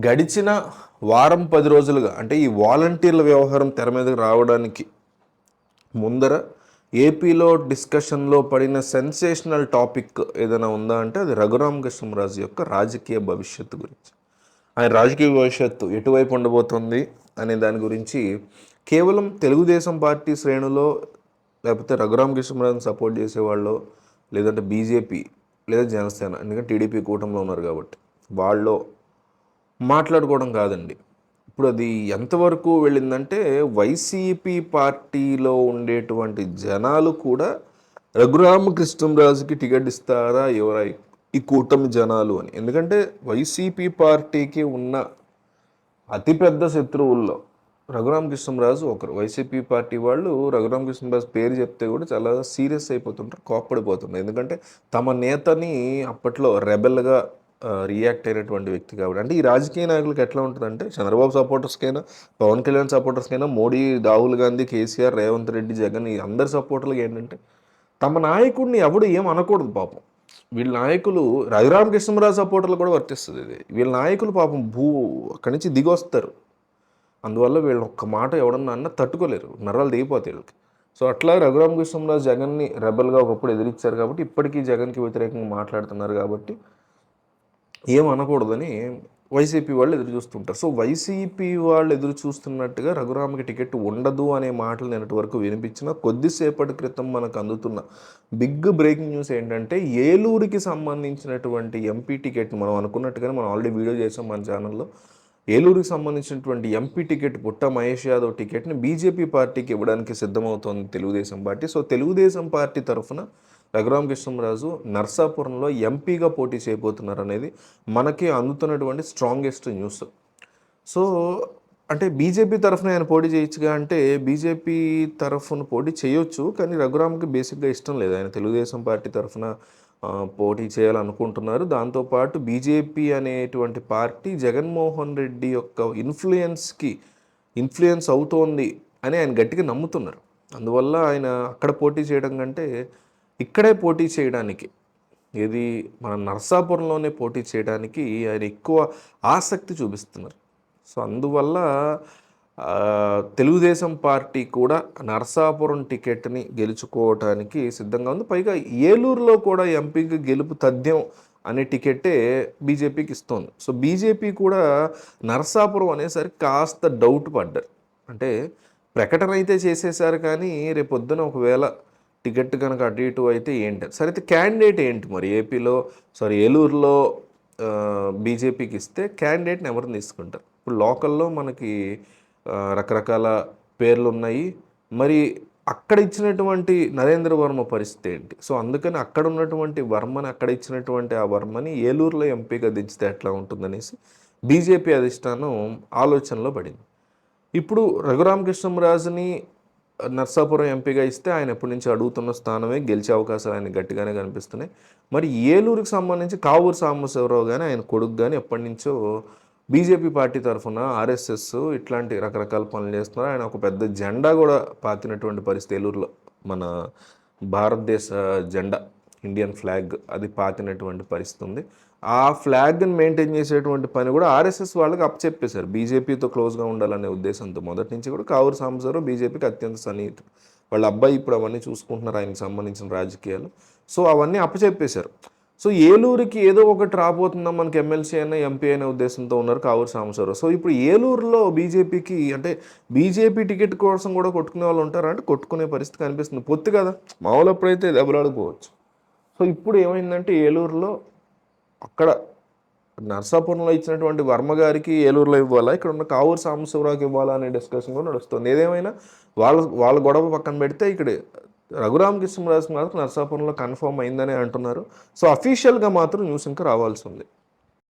గడిచిన వారం పది రోజులుగా అంటే ఈ వాలంటీర్ల వ్యవహారం తెర మీదకి రావడానికి ముందర ఏపీలో డిస్కషన్లో పడిన సెన్సేషనల్ టాపిక్ ఏదైనా ఉందా అంటే అది రఘురామ కృష్ణరాజు యొక్క రాజకీయ భవిష్యత్తు గురించి. ఆయన రాజకీయ భవిష్యత్తు ఎటువైపు ఉండబోతుంది అనే దాని గురించి కేవలం తెలుగుదేశం పార్టీ శ్రేణులో లేకపోతే రఘురామ కృష్ణరాజుని సపోర్ట్ చేసేవాళ్ళు లేదంటే బీజేపీ లేదా జనసేన ఎందుకంటే టీడీపీ కూటమిలో ఉన్నారు కాబట్టి వాళ్ళు మాట్లాడుకోవడం కాదండి. ఇప్పుడు అది ఎంతవరకు వెళ్ళిందంటే వైసీపీ పార్టీలో ఉండేటువంటి జనాలు కూడా రఘురామకృష్ణరాజుకి టికెట్ ఇస్తారా ఎవరా ఈ కూటమి జనాలు అని. ఎందుకంటే వైసీపీ పార్టీకి ఉన్న అతిపెద్ద శత్రువుల్లో రఘురామకృష్ణరాజు ఒకరు. వైసీపీ పార్టీ వాళ్ళు రఘురామకృష్ణరాజు పేరు చెప్తే కూడా చాలా సీరియస్ అయిపోతుంటారు కోప్పడిపోతుంటారు. ఎందుకంటే తమ నేతని అప్పట్లో రెబెల్గా రియాక్ట్ అయినటువంటి వ్యక్తి కాబట్టి. అంటే ఈ రాజకీయ నాయకులకు ఎట్లా ఉంటుందంటే చంద్రబాబు సపోర్టర్స్కైనా పవన్ కళ్యాణ్ సపోర్టర్స్కైనా మోడీ రాహుల్ గాంధీ కేసీఆర్ రేవంత్ రెడ్డి జగన్ ఈ అందరి సపోర్టర్లకు ఏంటంటే తమ నాయకుడిని ఎవడు ఏం అనకూడదు పాపం. వీళ్ళ నాయకులు రఘురామకృష్ణరాజు సపోర్టర్లు కూడా వర్తిస్తుంది ఇది. వీళ్ళ నాయకులు పాపం భూ అక్కడి నుంచి దిగొస్తారు. అందువల్ల వీళ్ళు ఒక్క మాట ఎవడన్నా అన్న తట్టుకోలేరు. నర్రాలు దిగిపోతాయి వీళ్ళకి. సో అట్లా రఘురామకృష్ణరాజు జగన్ని రెబల్గా ఒకప్పుడు ఎదిరించారు కాబట్టి ఇప్పటికీ జగన్కి వ్యతిరేకంగా మాట్లాడుతున్నారు కాబట్టి ఏమనకూడదని వైసీపీ వాళ్ళు ఎదురు చూస్తుంటారు. సో వైసీపీ వాళ్ళు ఎదురు చూస్తున్నట్టుగా రఘురామకి టికెట్ ఉండదు అనే మాటలు నిన్నటి వరకు వినిపించిన కొద్దిసేపటి క్రితం మనకు అందుతున్న బిగ్ బ్రేకింగ్ న్యూస్ ఏంటంటే ఏలూరుకి సంబంధించినటువంటి ఎంపీ టికెట్ మనం అనుకున్నట్టుగానే మనం ఆల్రెడీ వీడియో చేసాం మన ఛానల్లో. ఏలూరుకి సంబంధించినటువంటి ఎంపీ టికెట్ పుట్ట మహేష్ యాదవ్ టికెట్ని బీజేపీ పార్టీకి ఇవ్వడానికి సిద్ధమవుతోంది Telugu Desam party. So Telugu Desam party తరఫున రఘురామ కృష్ణరాజు నర్సాపురంలో ఎంపీగా పోటీ చేయబోతున్నారు అనేది మనకి అందుతున్నటువంటి స్ట్రాంగెస్ట్ న్యూస్ సో అంటే బీజేపీ తరఫున ఆయన పోటీ చేయొచ్చుగా అంటే బీజేపీ తరఫున పోటీ చేయొచ్చు కానీ రఘురామ్కి బేసిక్గా ఇష్టం లేదు. ఆయన తెలుగుదేశం పార్టీ తరఫున పోటీ చేయాలనుకుంటున్నారు. దాంతోపాటు బీజేపీ అనేటువంటి పార్టీ జగన్మోహన్ రెడ్డి యొక్క ఇన్ఫ్లుయెన్స్కి ఇన్ఫ్లుయెన్స్ అవుతోంది అని ఆయన గట్టిగా నమ్ముతున్నారు. అందువల్ల ఆయన అక్కడ పోటీ చేయడం కంటే ఇక్కడే పోటీ చేయడానికి ఇది మన నర్సాపురంలోనే పోటీ చేయడానికి ఆయన ఎక్కువ ఆసక్తి చూపిస్తున్నారు. సో అందువల్ల తెలుగుదేశం పార్టీ కూడా నరసాపురం టికెట్ని గెలుచుకోవటానికి సిద్ధంగా ఉంది. పైగా ఏలూరులో కూడా ఎంపీకి గెలుపు తథ్యం అనే టికెట్టే బీజేపీకి ఇస్తోంది. సో బీజేపీ కూడా నరసాపురం అనేసరికి కాస్త డౌట్ పడ్డారు. అంటే ప్రకటన అయితే చేసేసారు కానీ రేపొద్దున ఒకవేళ టికెట్ కనుక అటు ఇటు అయితే ఏంటి? సరే అయితే క్యాండిడేట్ ఏంటి మరి? ఏపీలో సారీ ఏలూరులో బీజేపీకి ఇస్తే క్యాండిడేట్ని ఎవరిని తీసుకుంటారు? ఇప్పుడు లోకల్లో మనకి రకరకాల పేర్లు ఉన్నాయి. మరి అక్కడ ఇచ్చినటువంటి నరేంద్ర వర్మ పరిస్థితి ఏంటి? సో అందుకని అక్కడ ఉన్నటువంటి వర్మని అక్కడ ఇచ్చినటువంటి ఆ వర్మని ఏలూరులో ఎంపీగా దించితే ఎట్లా ఉంటుందనేసి బీజేపీ అధిష్టానం ఆలోచనలో పడింది. ఇప్పుడు రఘురామకృష్ణరాజుని నర్సాపురం ఎంపీగా ఇస్తే ఆయన ఎప్పటి నుంచి అడుగుతున్న స్థానమే గెలిచే అవకాశాలు ఆయన గట్టిగానే కనిపిస్తున్నాయి. మరి ఏలూరుకి సంబంధించి కావూరు సాంబశివరావు కానీ ఆయన కొడుకు కానీ ఎప్పటి నుంచో బీజేపీ పార్టీ తరఫున ఆర్ఎస్ఎస్ ఇట్లాంటి రకరకాల పనులు చేస్తున్నారు. ఆయన ఒక పెద్ద జెండా కూడా పాతినటువంటి పరిస్థితి ఏలూరులో మన భారతదేశ జెండా. ఇండియన్ ఫ్లాగ్ అది పాతినటువంటి పరిస్థితి ఉంది ఆ ఫ్లాగ్ని మెయింటైన్ చేసేటువంటి పని కూడా ఆర్ఎస్ఎస్ వాళ్ళకి అప్పచెప్పేశారు. బీజేపీతో క్లోజ్గా ఉండాలనే ఉద్దేశంతో మొదటి నుంచి కూడా కావూరు సాంబశివరావు బీజేపీకి అత్యంత సన్నిహితుడు. వాళ్ళ అబ్బాయి ఇప్పుడు అవన్నీ చూసుకుంటున్నారు ఆయనకి సంబంధించిన రాజకీయాలు. సో అవన్నీ అప్పచెప్పేశారు. సో ఏలూరుకి ఏదో ఒకటి రాబోతుందా మనకి ఎమ్మెల్సీ అయినా ఎంపీ అయినా ఉద్దేశంతో ఉన్నారు కావూరు సాంబశివరావు సో ఇప్పుడు ఏలూరులో బీజేపీకి అంటే బీజేపీ టికెట్ కోసం కూడా కొట్టుకునే వాళ్ళు ఉంటారంటే కొట్టుకునే పరిస్థితి కనిపిస్తుంది. పొత్తు కదా. మామూలు అప్పుడైతే దెబ్బలాడుకోవచ్చు. సో ఇప్పుడు ఏమైందంటే ఏలూరులో అక్కడ నర్సాపురంలో ఇచ్చినటువంటి వర్మ గారికి ఏలూరులో ఇవ్వాలా? ఇక్కడ ఉన్న కావూరు సాంబశివరావుకి ఇవ్వాలా అనే డిస్కషన్ కూడా నడుస్తుంది. ఏదేమైనా వాళ్ళ వాళ్ళ గొడవ పక్కన పెడితే ఇక్కడ రఘురామ కృష్ణరాజు మాత్రం నర్సాపురంలో కన్ఫర్మ్ అయిందని అంటున్నారు. సో అఫీషియల్గా మాత్రం న్యూస్ ఇంకా రావాల్సి ఉంది.